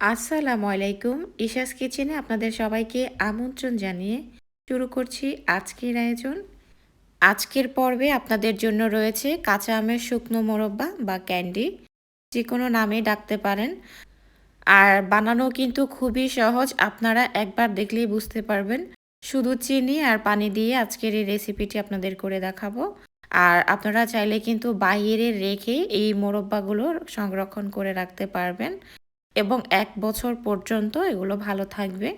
আসসালামু আলাইকুম। ইশাস কিচেনে আপনাদের সবাইকে আমন্ত্রণ জানিয়ে শুরু করছি আজকের আয়োজন। আজকের পর্বে আপনাদের জন্য রয়েছে কাঁচা আমের শুকনো মোরব্বা বা ক্যান্ডি। যে কোনো নামে ডাকতে পারেন। আর বানানো কিন্তু খুবই সহজ, আপনারা একবার দেখলেই বুঝতে পারবেন। শুধু চিনি আর পানি দিয়ে আজকের এই রেসিপিটি আপনাদের করে দেখাবো। আর আপনারা চাইলে কিন্তু বাইরে রেখে এই মোরব্বাগুলো সংরক্ষণ করে রাখতে পারবেন। এবং এক বছর পর্যন্ত এগুলো ভালো থাকবে।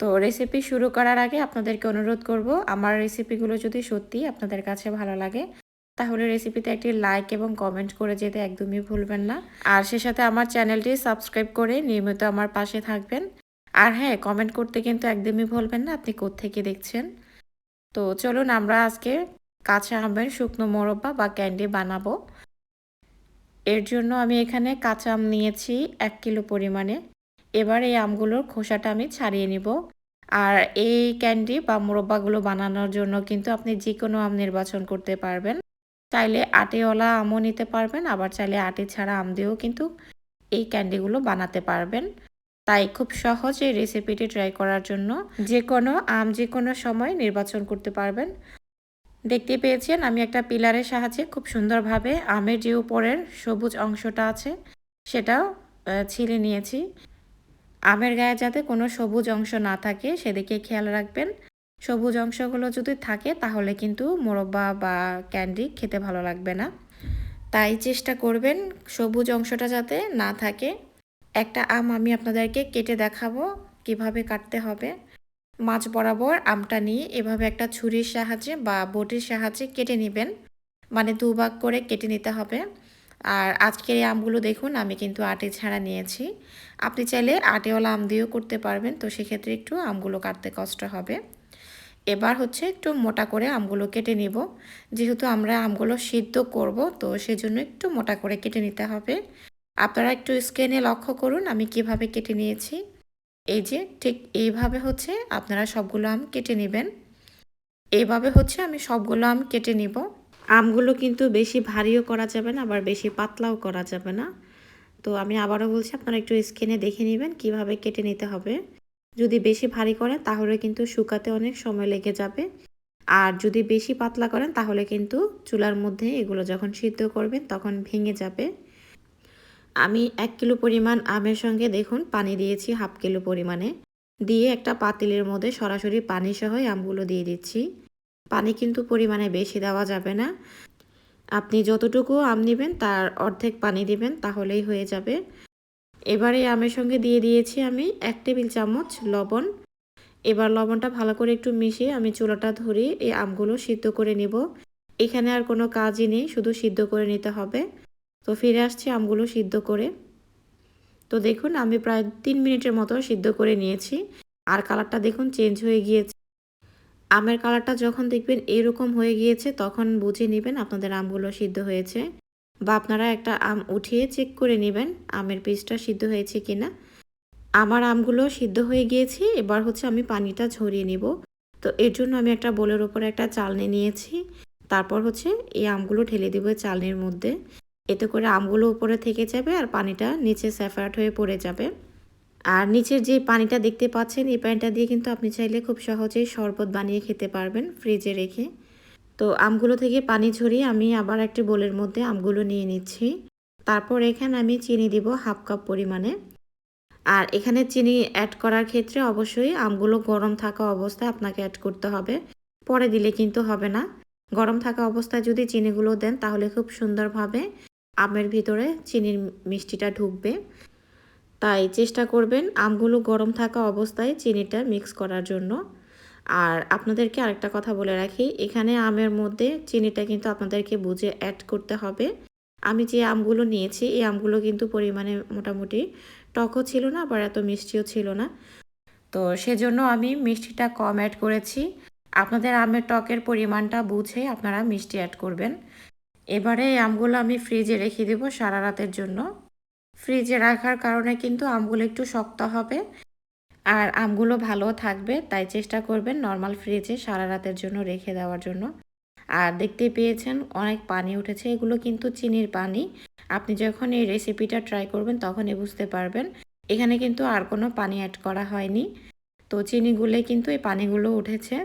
তো রেসিপি শুরু করার আগে আপনাদেরকে অনুরোধ করব, আমার রেসিপিগুলো যদি সত্যি আপনাদের কাছে ভালো লাগে, তাহলে রেসিপিতে একটি লাইক এবং কমেন্ট করে যেতে একদমই ভুলবেন না। আর সে সাথে আমার চ্যানেলটি সাবস্ক্রাইব করে নিয়মিত আমার পাশে থাকবেন। আর হ্যাঁ কমেন্ট করতে কিন্তু একদমই ভুলবেন না, আপনি কোত্থেকে দেখছেন। তো চলুন আমরা আজকে কাঁচা আমের শুকনো মোরব্বা বা ক্যান্ডি বানাবো। এর জন্য আমি এখানে কাঁচা আম নিয়েছি এক কিলো পরিমাণে। এবার এই আমগুলোর খোসাটা আমি ছাড়িয়ে নিব। আর এই ক্যান্ডি বা মোরব্বাগুলো বানানোর জন্য কিন্তু আপনি যে কোনো আম নির্বাচন করতে পারবেন। চাইলে আটিওয়ালা আমও নিতে পারবেন, আবার চাইলে আটে ছাড়া আম দিয়েও কিন্তু এই ক্যান্ডিগুলো বানাতে পারবেন। তাই খুব সহজ এই রেসিপিটি ট্রাই করার জন্য যে কোনো আম যে কোনো সময় নির্বাচন করতে পারবেন। দেখতে পেয়েছেন, আমি একটা পিলারের সাহায্যে খুব সুন্দরভাবে আমের যে উপরের সবুজ অংশটা আছে, সেটাও ছিলে নিয়েছি। আমের গায়ে যাতে কোনো সবুজ অংশ না থাকে, সেদিকে খেয়াল রাখবেন। সবুজ অংশগুলো যদি থাকে, তাহলে কিন্তু মোরব্বা বা ক্যান্ডি খেতে ভালো লাগবে না। তাই চেষ্টা করবেন সবুজ অংশটা যাতে না থাকে। একটা আম আমি আপনাদেরকে কেটে দেখাবো কীভাবে কাটতে হবে। মাছ বরাবর আমটা নিয়ে এভাবে একটা ছুরির সাহায্যে বা বটির সাহায্যে কেটে নেবেন। মানে দুভাগ করে কেটে নিতে হবে। আর আজকের এই আমগুলো দেখুন, আমি কিন্তু আটে ছাড়া নিয়েছি। আপনি চাইলে আটেওয়ালা আম দিয়েও করতে পারবেন, তো সেক্ষেত্রে একটু আমগুলো কাটতে কষ্ট হবে। এবার হচ্ছে একটু মোটা করে আমগুলো কেটে নিব। যেহেতু আমরা আমগুলো সিদ্ধ করব, তো সেজন্য একটু মোটা করে কেটে নিতে হবে। আপনারা একটু স্ক্রিনে লক্ষ্য করুন, আমি কীভাবে কেটে নিয়েছি। এই যে ঠিক এইভাবে হচ্ছে আপনারা সবগুলো আম কেটে নেবেন। এইভাবে হচ্ছে আমি সবগুলো আম কেটে নিব। আমগুলো কিন্তু বেশি ভারীও করা যাবে না, আবার বেশি পাতলাও করা যাবে না। তো আমি আবারও বলছি, আপনারা একটু স্কিনে দেখে নেবেন কীভাবে কেটে নিতে হবে। যদি বেশি ভারী করেন তাহলে কিন্তু শুকাতে অনেক সময় লেগে যাবে। আর যদি বেশি পাতলা করেন তাহলে কিন্তু চুলার মধ্যে এগুলো যখন সিদ্ধ করবেন তখন ভেঙে যাবে। আমি এক কিলো পরিমাণ আমের সঙ্গে দেখুন পানি দিয়েছি, হাফ কিলো পরিমাণে। দিয়ে একটা পাতিলের মধ্যে সরাসরি পানি সহ আমগুলো দিয়ে দিচ্ছি। পানি কিন্তু পরিমাণে বেশি দেওয়া যাবে না। আপনি যতটুকু আম নেবেন তার অর্ধেক পানি দিবেন, তাহলেই হয়ে যাবে। এবারে আমের সঙ্গে দিয়ে দিয়েছি আমি এক টেবিল চামচ লবণ। এবার লবণটা ভালো করে একটু মিশিয়ে আমি চুলাটা ধরে এই আমগুলো সিদ্ধ করে নিব। এখানে আর কোনো কাজই নেই, শুধু সিদ্ধ করে নিতে হবে। তো ফিরে আসছি আমগুলো সিদ্ধ করে। তো দেখুন, আমি প্রায় তিন মিনিটের মতো সিদ্ধ করে নিয়েছি। আর কালারটা দেখুন চেঞ্জ হয়ে গিয়েছে। আমের কালারটা যখন দেখবেন এরকম হয়ে গিয়েছে, তখন বুঝে নেবেন আপনাদের আমগুলো সিদ্ধ হয়েছে। বা আপনারা একটা আম উঠিয়ে চেক করে নেবেন আমের পিসটা সিদ্ধ হয়েছে কিনা। আমার আমগুলো সিদ্ধ হয়ে গিয়েছে, এবার হচ্ছে আমি পানিটা ঝরিয়ে নিব। তো এর জন্য আমি একটা বোলের ওপরে একটা চালনি নিয়েছি। তারপর হচ্ছে এই আমগুলো ঢেলে দিব চালনির মধ্যে। এতে করে আমগুলো উপরে থেকে যাবে আর পানিটা নিচে স্যাফারাট হয়ে পড়ে যাবে। আর নিচের যে পানিটা দেখতে পাচ্ছেন, এই পানিটা দিয়ে কিন্তু আপনি চাইলে খুব সহজেই শরবত বানিয়ে খেতে পারবেন ফ্রিজে রেখে। তো আমগুলো থেকে পানি ঝরিয়ে আমি আবার একটি বোলের মধ্যে আমগুলো নিয়ে নিচ্ছি। তারপর এখানে আমি চিনি দিব হাফ কাপ পরিমাণে। আর এখানে চিনি অ্যাড করার ক্ষেত্রে অবশ্যই আমগুলো গরম থাকা অবস্থায় আপনাকে অ্যাড করতে হবে। পরে দিলে কিন্তু হবে না। গরম থাকা অবস্থায় যদি চিনিগুলো দেন তাহলে খুব সুন্দরভাবে আমের ভিতরে চিনির মিষ্টিটা ঢুকবে। তাই চেষ্টা করবেন আমগুলো গরম থাকা অবস্থায় চিনিটা মিক্স করার জন্য। আর আপনাদেরকে আরেকটা কথা বলে রাখি, এখানে আমের মধ্যে চিনিটা কিন্তু আপনাদেরকে বুঝে অ্যাড করতে হবে। আমি যে আমগুলো নিয়েছি, এই আমগুলো কিন্তু পরিমাণে মোটামুটি টকও ছিল না, আবার এত মিষ্টিও ছিল না। তো সেজন্য আমি মিষ্টিটা কম অ্যাড করেছি। আপনাদের আমের টকের পরিমাণটা বুঝে আপনারা মিষ্টি অ্যাড করবেন। এবারে আমগুলো আমি ফ্রিজে রেখে দেব সারা রাতের জন্য। ফ্রিজে রাখার কারণে কিন্তু আমগুলো একটু শক্ত হবে। আর আমগুলো ভালো থাকবে, তাই চেষ্টা করবেন নর্মাল ফ্রিজে সারা রাতের জন্য রেখে দেওয়ার জন্য। আর দেখতে পেয়েছেন অনেক পানি উঠেছে, এগুলো কিন্তু চিনির পানি। আপনি যখন এই রেসিপিটা ট্রাই করবেন তখনই বুঝতে পারবেন। এখানে কিন্তু আর কোনো পানি অ্যাড করা হয়নি। তো চিনিগুলে কিন্তু এই পানিগুলো উঠেছে।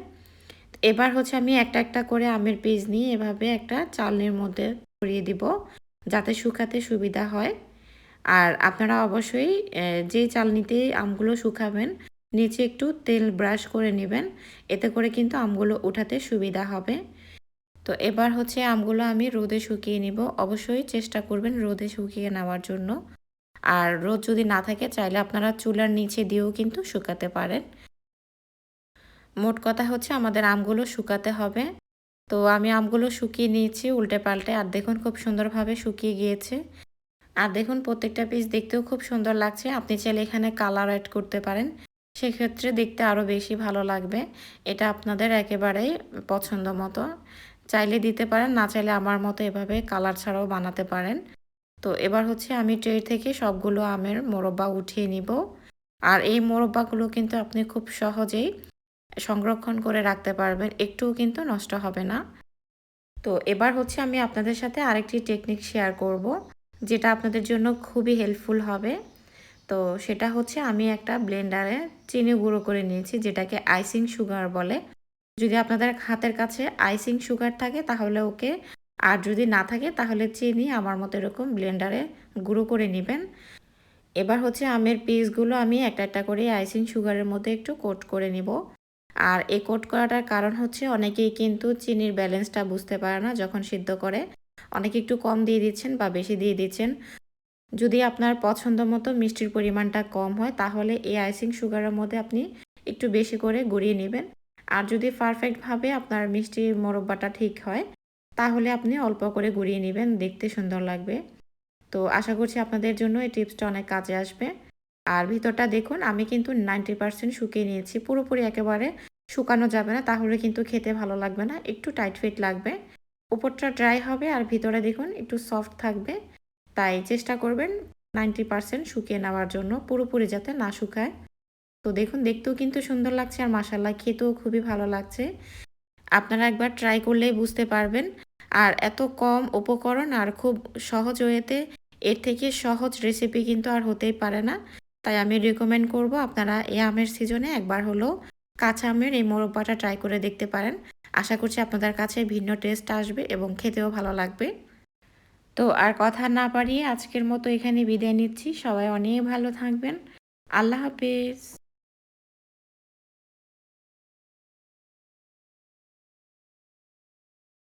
এবার হচ্ছে আমি একটা একটা করে আমের পিস নিয়ে এভাবে একটা চালনির মধ্যে ছড়িয়ে দিব, যাতে শুকাতে সুবিধা হয়। আর আপনারা অবশ্যই যেই চালনিতে আমগুলো শুকাবেন, নিচে একটু তেল ব্রাশ করে নেবেন। এতে করে কিন্তু আমগুলো উঠাতে সুবিধা হবে। তো এবার হচ্ছে আমগুলো আমি রোদে শুকিয়ে নিব। অবশ্যই চেষ্টা করবেন রোদে শুকিয়ে নেওয়ার জন্য। আর রোদ যদি না থাকে, চাইলে আপনারা চুলার নিচে দিয়েও কিন্তু শুকাতে পারেন। মোট কথা হচ্ছে আমাদের আমগুলো শুকাতে হবে। তো আমি আমগুলো শুকিয়ে নিয়েছি উল্টে পাল্টে আর দেখুন খুব সুন্দরভাবে শুকিয়ে গিয়েছে। আর দেখুন প্রত্যেকটা পিস দেখতেও খুব সুন্দর লাগছে। আপনি চাইলে এখানে কালার অ্যাড করতে পারেন। সেক্ষেত্রে দেখতে আরও বেশি ভালো লাগবে। এটা আপনাদের একেবারেই পছন্দ মতো। চাইলে দিতে পারেন, না চাইলে আমার মতো এভাবে কালার ছাড়াও বানাতে পারেন। তো এবার হচ্ছে আমি ট্রে থেকে সবগুলো আমের মোরব্বা উঠিয়ে নিব। আর এই মোরব্বাগুলো কিন্তু আপনি খুব সহজেই সংরক্ষণ করে রাখতে পারবেন, একটুও কিন্তু নষ্ট হবে না। তো এবার হচ্ছে আমি আপনাদের সাথে আরেকটি টেকনিক শেয়ার করব, যেটা আপনাদের জন্য খুবই হেল্পফুল হবে। তো সেটা হচ্ছে আমি একটা ব্লেন্ডারে চিনি গুঁড়ো করে নিয়েছি, যেটাকে আইসিং সুগার বলে। যদি আপনাদের হাতের কাছে আইসিং সুগার থাকে, তাহলে ওকে, আর যদি না থাকে, তাহলে চিনি আমার মতো এরকম ব্লেন্ডারে গুঁড়ো করে নেবেন। এবার হচ্ছে আমের পিসগুলো আমি একটা একটা করে আইসিং সুগারের মধ্যে একটু কোট করে নিব। আর এই কোট করাটার কারণ হচ্ছে অনেকেই কিন্তু চিনির ব্যালেন্সটা বুঝতে পারে না যখন সিদ্ধ করে। অনেকে একটু কম দিয়ে দিচ্ছেন বা বেশি দিয়ে দিচ্ছেন। যদি আপনার পছন্দ মতো মিষ্টির পরিমাণটা কম হয়, তাহলে এই আইসিং সুগারের মধ্যে আপনি একটু বেশি করে গড়িয়ে নেবেন। আর যদি পারফেক্টভাবে আপনার মিষ্টির মোরব্বাটা ঠিক হয়, তাহলে আপনি অল্প করে গড়িয়ে নেবেন। দেখতে সুন্দর লাগবে। তো আশা করছি আপনাদের জন্য এই টিপসটা অনেক কাজে আসবে। আর ভিতরটা দেখুন, আমি কিন্তু নাইনটি পার্সেন্ট শুকিয়ে নিয়েছি। পুরোপুরি একেবারে শুকানো যাবে না, তাহলে কিন্তু খেতে ভালো লাগবে না, একটু টাইট ফিট লাগবে। উপরটা ড্রাই হবে আর ভিতরে দেখুন, একটু সফট থাকবে। তাই চেষ্টা করবেন নাইনটি পার্সেন্ট শুকিয়ে নেওয়ার জন্য, পুরোপুরি যাতে না শুকায়। তো দেখুন, দেখতেও কিন্তু সুন্দর লাগছে আর মাসাল্লাহ খেতেও খুবই ভালো লাগছে। আপনারা একবার ট্রাই করলেই বুঝতে পারবেন। আর এত কম উপকরণ আর খুব সহজ ওয়েতে, এর থেকে সহজ রেসিপি কিন্তু আর হতেই পারে না। তাই আমি রেকমেন্ড করব আপনারা এই আমের সিজনে একবার হলো কাঁচা আমের এই মোরব্বাটা ট্রাই করে দেখতে পারেন। আশা করছি আপনাদের কাছে ভিন্ন টেস্ট আসবে এবং খেতেও ভালো লাগবে। তো আর কথা না পারিয়ে আজকের মতো এখানে বিদায় নিচ্ছি। সবাই অনেক ভালো থাকবেন। আল্লাহ হাফিজ।